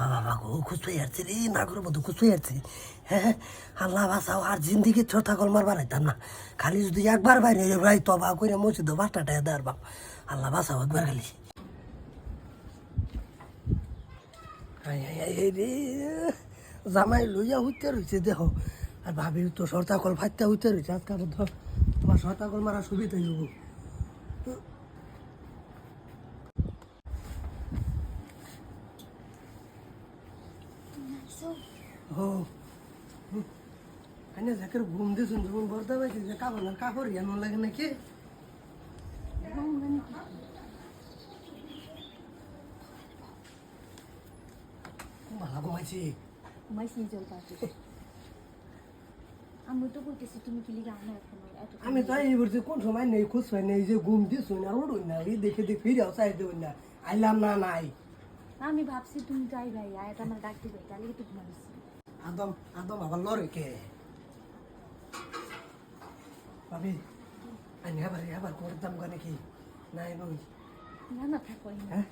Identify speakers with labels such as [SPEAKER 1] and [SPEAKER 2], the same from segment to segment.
[SPEAKER 1] বাবা বাবা গো খুশি যাচ্ছে রে না করে মতো খুশি যাচ্ছে হ্যাঁ আল্লাহ বাসাও আর জিন্দিগি ছোটা কল মারবার আইতাম না। খালি যদি একবার বাইরে ভাই, তবা করে মসজিদ বাসটা টাকা দেওয়ার বাপ। আল্লাহ বাসাও একবার খালি। জামাই লইয়া হইতে রয়েছে দেখো। আর ভাবি তো সর্তা কল ফাইতে হইতে রয়েছে আজকাল ধর তোমার সর্তা কল মারা সুবিধা হইব। ও আনে জাকের ঘুম দিছুন যখন বর্দা পাইছি যে কাপড় না কাপড় এমন লাগে নাকি? ভালো ঘুমাইছি।
[SPEAKER 2] ঘুমাইছি জল পাচ্ছি আমি তো বলতেছি তুমি কি লিখে আনো এখন?
[SPEAKER 1] আমি তো এই বলছি কোন সময় নেই খুশ হয় নেই যে ঘুম দিছুন আর উড়ুন না এই দেখে দেখে ফিরে চাই দেবেন না। আইলাম না নাই।
[SPEAKER 2] আমি ভাবছি তুমি যাই ভাই আয় আমার ডাক দিবে তাহলে তো ঘুমাইছি।
[SPEAKER 1] আদম আদম আবার লড়ে কে? ভাবি আনি আবার আবার করতাম কেন কি? নাই নই
[SPEAKER 2] না না থাকো
[SPEAKER 1] হ্যাঁ?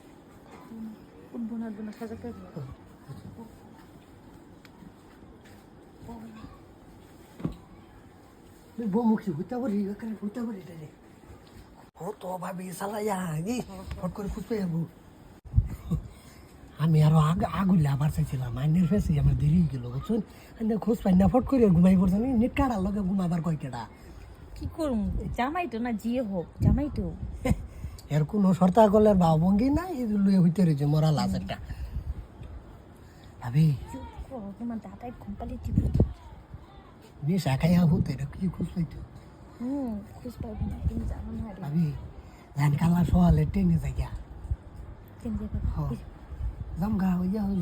[SPEAKER 2] উঠবো না উঠবো না সাজা করব
[SPEAKER 1] বৌমুখী হইতে পারি হইতে পারি রে। ও তো ভাবি সালাইয়া ফট করে খুঁজতে যাব। আমি আরও আগ আগুলে আবার চাইছিলাম। আইনের ফেসে আমার দেরি গেল বুঝছেন? আইনে খোঁজ পাই না ফট করে ঘুমাই পড়ছে। নেট কাটার লগে ঘুমাবার কয় কেডা?
[SPEAKER 2] কি করুম? জামাই তো না জিয়ে হোক জামাই তো
[SPEAKER 1] এর কোনো শর্তা করলে ভাব ভঙ্গি নাই এই লুয়ে হইতে রয়েছে মরা লাশ একটা। ভাবি।
[SPEAKER 2] তোমার দাদাই দিব
[SPEAKER 1] নেশা খাইয়া হতে এটা কি খুঁজ পাইতো
[SPEAKER 2] হুম খুশ পাইবো না তুমি জানো না।
[SPEAKER 1] ভাবি ধান কালা সহালে ট্রেনে যাই গা
[SPEAKER 2] ট্রেন যাবে।
[SPEAKER 1] জমগা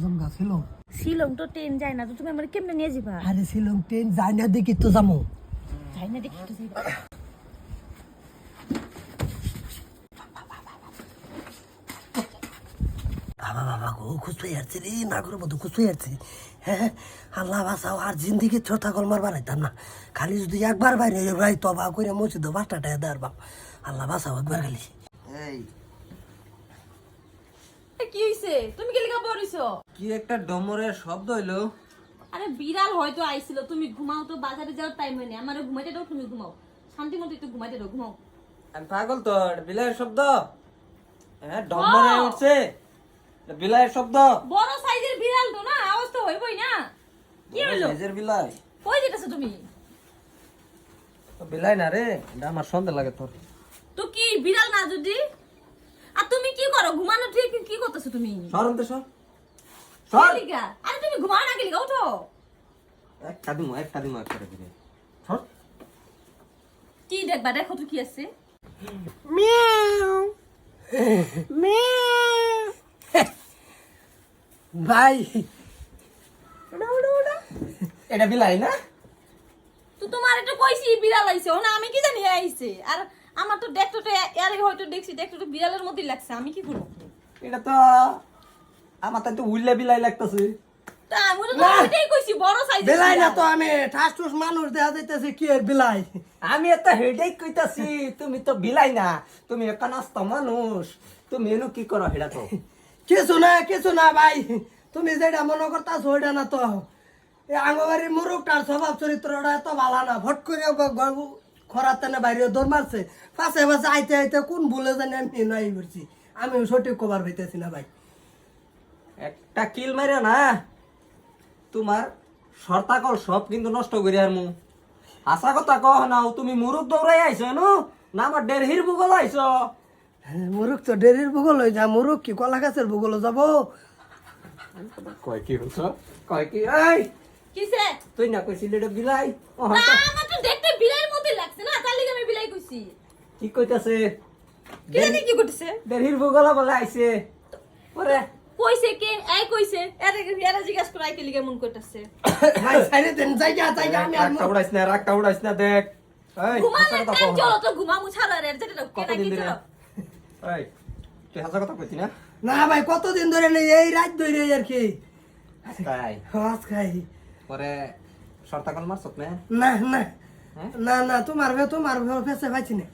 [SPEAKER 1] জমগা ছিল
[SPEAKER 2] শিলং। তো ট্রেন যায় না তো তুমি আমার কেমনে নিয়ে যাবা?
[SPEAKER 1] আরে শিলং ট্রেন যায় না দেখি তো যাব
[SPEAKER 2] যাই না দেখি তো যাইবা
[SPEAKER 1] বাবা বাবা গো খুশি যাচ্ছে রে না করে মতো খুশি যাচ্ছে হ্যাঁ আল্লাহ বাসাও আর জিন্দিগি ছোটা মারবার আইতাম না। খালি যদি একবার বাইরে ভাই তবা করে মসজিদ বাসটা টাকা দেওয়ার বাপ। আল্লাহ বাসাও একবার খালি।
[SPEAKER 3] এই
[SPEAKER 4] কি হইছে? তুমি কি লেখা পড়িছো
[SPEAKER 3] কি একটা ডমরের শব্দ হইল?
[SPEAKER 4] আরে বিড়াল হয়তো আইছিল তুমি ঘুমাও তো বাজারে যাওয়ার টাইম হয়নি। আমারে ঘুমাইতে দাও তুমি ঘুমাও। শান্তি মতো একটু ঘুমাইতে দাও ঘুমাও।
[SPEAKER 3] আমি পাগল তো বিলাইয়ের শব্দ? হ্যাঁ ডমরে উঠছে। বিলাইয়ের শব্দ?
[SPEAKER 4] বড় সাইজের বিড়াল তো না আওয়াজ তো হইবই না। কি হইল?
[SPEAKER 3] সাইজের বিলাই।
[SPEAKER 4] কই যেতেছো তুমি?
[SPEAKER 3] বিলাই না রে আমার সন্দেহ লাগে তোর।
[SPEAKER 4] তো কি বিড়াল না যদি? করো ঘুমানো ঠিক? কি করতেছো তুমি?
[SPEAKER 3] সরন তো সর। সর।
[SPEAKER 4] লিগা? আরে তুমি ঘুমাও না কি লিগা? ওঠো
[SPEAKER 3] একটা দিমো একটা দিমো একটা দিবে সর।
[SPEAKER 4] কি দেখবা? দেখো তো কি আছে।
[SPEAKER 1] ভাই।
[SPEAKER 3] এটা বিলাই না?
[SPEAKER 4] তো তোমার একটু কইছি বিড়াল আইছে। ও না আমি কি জানি আইছে। আর আমার তো দেখতে তো এর আগে হয়তো দেখছি দেখতে তো বিড়ালের মতোই লাগছে আমি কি করব?
[SPEAKER 3] এটা তো আমার তো উল্লে বিলাই লাগতেছে।
[SPEAKER 4] তা আমি তো ওইটাই কইছি বড় সাইজের
[SPEAKER 1] বেলাই না তো আমি ঠাস টুস মানুষ দেখা যাইতেছে কি এর বিলাই?
[SPEAKER 3] আমি একটা হেডেক কইতাছি তুমি তো বিলাই না তুমি একটা নাস্ত মানুষ তুমি এনো কি করো হেডা তো?
[SPEAKER 1] কিছু না কিছু না ভাই তুমি যেটা মনে করতাছ ওইটা না তো। এই আঙ্গবাড়ির মুরুখটার স্বভাব চরিত্রটা এত ভালো না ভট করে খরাতে না বাইরে দৌড় মারছে পাশে পাশে আইতে আইতে কোন ভুলে জানি আমি নাই করছি আমি সঠিক কবার হইতেছি না ভাই।
[SPEAKER 3] একটা কিল মারে না তোমার সর্তাকল সব কিন্তু নষ্ট করি আর মু আশা কথা কহ না তুমি মুরুখ দৌড়াই আইছো নু না আমার ডেরহির ভূগোল আইছো?
[SPEAKER 1] মুরুখ তো ডেরির ভূগোল হয়ে যা মুরুখ কি কলা গাছের ভূগোল যাব?
[SPEAKER 3] কয় কি হইছ? কয় কি? এই!
[SPEAKER 4] কিসে?
[SPEAKER 3] তুই না কইছিলি এটা বিলাই?
[SPEAKER 4] না আমার তো দেখতে মতোই লাগছে না তার লিগে আমি বিলাই কইছি।
[SPEAKER 3] কি কইতাছে?
[SPEAKER 4] কি জানি কি করতেছে
[SPEAKER 3] ডেরহির ভূগোল বলে আইছে। ওরে।
[SPEAKER 4] কইছে কে? এই কইছে। এরে এরা জিজ্ঞাসা করে লিগে মন করতেছে
[SPEAKER 1] ভাই সাইরে দেন জায়গা জায়গা আমি আর
[SPEAKER 3] উড়াইছ না রাগটা উড়াইছ না দেখ। এই কহ না।
[SPEAKER 4] চলো তো ঘুমামু ছাড়ো রে যেটা কে নাকি চলো।
[SPEAKER 3] এই তুই হাসা কথা কইতি না?
[SPEAKER 1] না ভাই কতদিন ধরে এই রাত ধরে আর কি।
[SPEAKER 3] তাই
[SPEAKER 1] হাস খাই
[SPEAKER 3] পরে সর্তাকল মারছত না?
[SPEAKER 1] না না। না না তো মারবে তো মারবে ফেসে পাইছি না।